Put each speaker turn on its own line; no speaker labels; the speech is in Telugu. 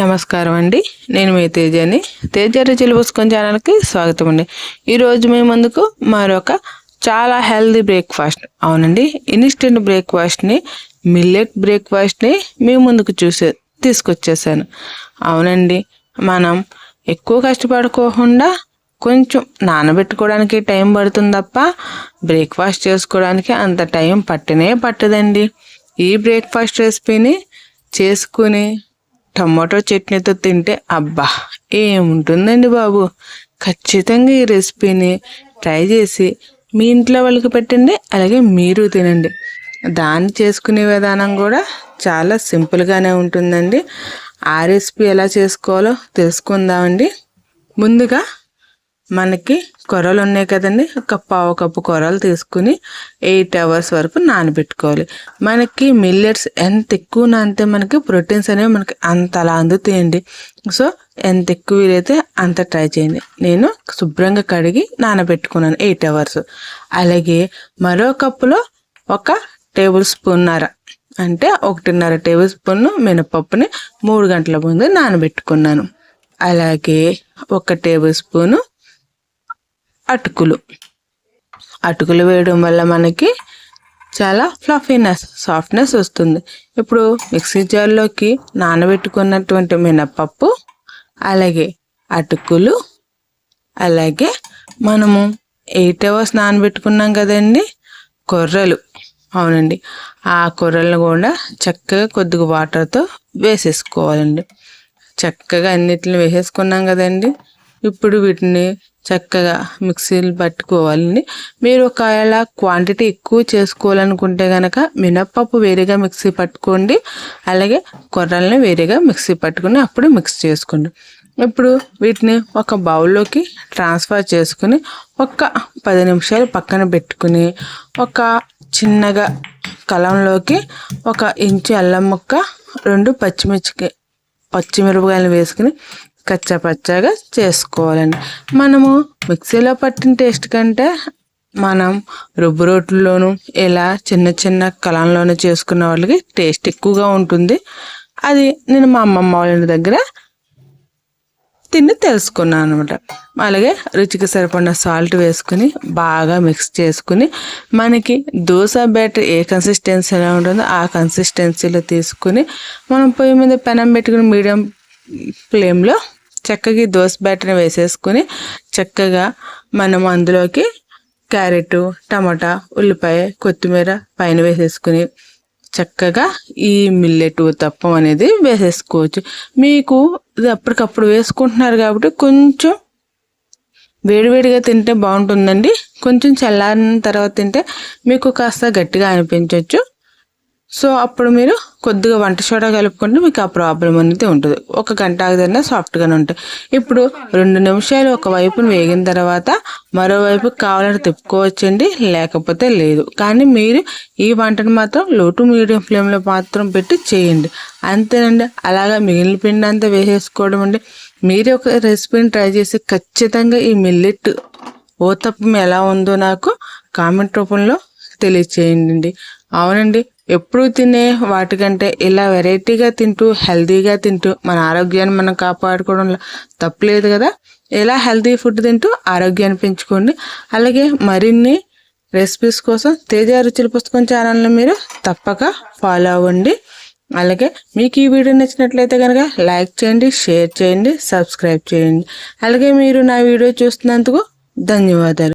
నమస్కారం అండి. నేను మీ తేజని తేజ రుచులు ఛానల్కి స్వాగతం అండి. ఈరోజు మీ ముందుకు మరొక చాలా హెల్దీ బ్రేక్ఫాస్ట్. అవునండి. ఇన్స్టెంట్ బ్రేక్ఫాస్ట్ని మిల్లెట్ బ్రేక్ఫాస్ట్ని మీ ముందుకు చూసే తీసుకొచ్చేసాను. అవునండి. మనం ఎక్కువ కష్టపడుకోకుండా కొంచెం నానబెట్టుకోవడానికి టైం పడుతుంది తప్ప బ్రేక్ఫాస్ట్ చేసుకోవడానికి అంత టైం పట్టనే పట్టదండి. ఈ బ్రేక్ఫాస్ట్ రెసిపీని చేసుకుని టమాటో చట్నీతో తింటే అబ్బా ఏముంటుందండి బాబు? ఖచ్చితంగా ఈ రెసిపీని ట్రై చేసి మీ ఇంట్లో వాళ్ళకి పెట్టండి అలాగే మీరు తినండి. దాన్ని చేసుకునే విధానం కూడా చాలా సింపుల్గానే ఉంటుందండి. ఆ రెసిపీ ఎలా చేసుకోవాలో తెలుసుకుందామండి. ముందుగా మనకి కొరలు ఉన్నాయి కదండి. ఒక పావు కప్పు కొరలు తీసుకుని ఎయిట్ అవర్స్ వరకు నానబెట్టుకోవాలి. మనకి మిల్లెట్స్ ఎంత ఎక్కువ నానితే మనకి ప్రోటీన్స్ అనేవి మనకి అంత అలా అందుతాయండి. సో ఎంత ఎక్కువ వీలైతే అంత ట్రై చేయండి. నేను శుభ్రంగా కడిగి నానబెట్టుకున్నాను ఎయిట్ అవర్స్. అలాగే మరో కప్పులో ఒక టేబుల్ స్పూన్నర అంటే ఒకటిన్నర టేబుల్ స్పూన్ మినపప్పుని మూడు గంటల ముందు నానబెట్టుకున్నాను. అలాగే ఒక టేబుల్ స్పూను అటుకులు. అటుకులు వేయడం వల్ల మనకి చాలా ఫ్లఫీనెస్ సాఫ్ట్నెస్ వస్తుంది. ఇప్పుడు మిక్సీ జార్లోకి నానబెట్టుకున్నటువంటి మినపప్పు అలాగే అటుకులు అలాగే మనము ఎయిట్ అవర్స్ నానబెట్టుకున్నాం కదండి కొర్రలు. అవునండి. ఆ కొర్రలను కూడా చక్కగా కొద్దిగా వాటర్తో వేసేసుకోవాలండి. చక్కగా అన్నిటిని వేసేసుకున్నాం కదండి. ఇప్పుడు వీటిని చక్కగా మిక్సీలు పట్టుకోవాలండి. మీరు ఒకవేళ క్వాంటిటీ ఎక్కువ చేసుకోవాలనుకుంటే కనుక మినప్పప్పు వేరేగా మిక్సీ పట్టుకోండి. అలాగే కొర్రల్ని వేరేగా మిక్సీ పట్టుకుని అప్పుడు మిక్స్ చేసుకోండి. ఇప్పుడు వీటిని ఒక బౌల్లోకి ట్రాన్స్ఫర్ చేసుకుని ఒక పది నిమిషాలు పక్కన పెట్టుకుని ఒక చిన్నగా కలంలోకి ఒక ఇంచు అల్లం ముక్క రెండు పచ్చిమిర్చికి పచ్చిమిరపకాయలు వేసుకుని కచ్చపచ్చగా చేసుకోవాలండి. మనము మిక్సీలో పట్టిన టేస్ట్ కంటే మనం రుబ్బు రోట్లలోను ఇలా చిన్న చిన్న కలంలోనూ చేసుకున్న వాళ్ళకి టేస్ట్ ఎక్కువగా ఉంటుంది. అది నేను మా అమ్మమ్మ వాళ్ళ దగ్గర తిని తెలుసుకున్నాను అనమాట అలాగే రుచికి సరిపడిన సాల్ట్ వేసుకుని బాగా మిక్స్ చేసుకుని మనకి దోశ బ్యాటర్ ఏ కన్సిస్టెన్సీలో ఉంటుందో ఆ కన్సిస్టెన్సీలో తీసుకుని మనం పొయ్యి మీద పెనం పెట్టుకుని మీడియం ఫ్లేమ్లో చక్కగా దోశ బ్యాటర్ వేసేసుకుని చక్కగా మనం అందులోకి క్యారెట్ టమాటా ఉల్లిపాయ కొత్తిమీర పైన వేసేసుకుని చక్కగా ఈ మిల్లెట్ తప్పం అనేది వేసేసుకోవచ్చు. మీకు ఇది అప్పటికప్పుడు వేసుకుంటున్నారు కాబట్టి కొంచెం వేడివేడిగా తింటే బాగుంటుందండి. కొంచెం చల్లారిన తర్వాత తింటే మీకు కాస్త గట్టిగా అనిపించవచ్చు సో అప్పుడు మీరు కొద్దిగా వంట సోడా కలుపుకుంటే మీకు ఆ ప్రాబ్లం అనేది ఉంటుంది. ఒక గంట ఆగదన్నా సాఫ్ట్గానే ఉంటాయి ఇప్పుడు రెండు నిమిషాలు ఒక వైపును వేగిన తర్వాత మరోవైపు కావాలంటే తిప్పుకోవచ్చండి లేకపోతే లేదు. కానీ మీరు ఈ వంటను మాత్రం లో టు మీడియం ఫ్లేమ్లో మాత్రం పెట్టి చేయండి. అంతేనండి. అలాగా మిగిలిన పిండి అంతా వేసేసుకోవడం అండి. మీరు ఒక రెసిపీని ట్రై చేసి ఖచ్చితంగా ఈ మిల్లెట్ ఓతప్పం ఎలా ఉందో నాకు కామెంట్ రూపంలో తెలియచేయండి అవునండి. ఎప్పుడు తినే వాటికంటే ఇలా వెరైటీగా తింటూ హెల్తీగా తింటూ మన ఆరోగ్యాన్ని మనం కాపాడుకోవడంలో తప్పలేదు కదా? ఇలా హెల్తీ ఫుడ్ తింటూ ఆరోగ్యాన్ని పెంచుకోండి. అలాగే మరిన్ని రెసిపీస్ కోసం తేజ రుచుల పుస్తకం ఛానల్ని మీరు తప్పక ఫాలో అవ్వండి. అలాగే మీకు ఈ వీడియో నచ్చినట్లయితే కనుక లైక్ చేయండి షేర్ చేయండి సబ్స్క్రైబ్ చేయండి. అలాగే మీరు నా వీడియో చూస్తున్నందుకు ధన్యవాదాలు.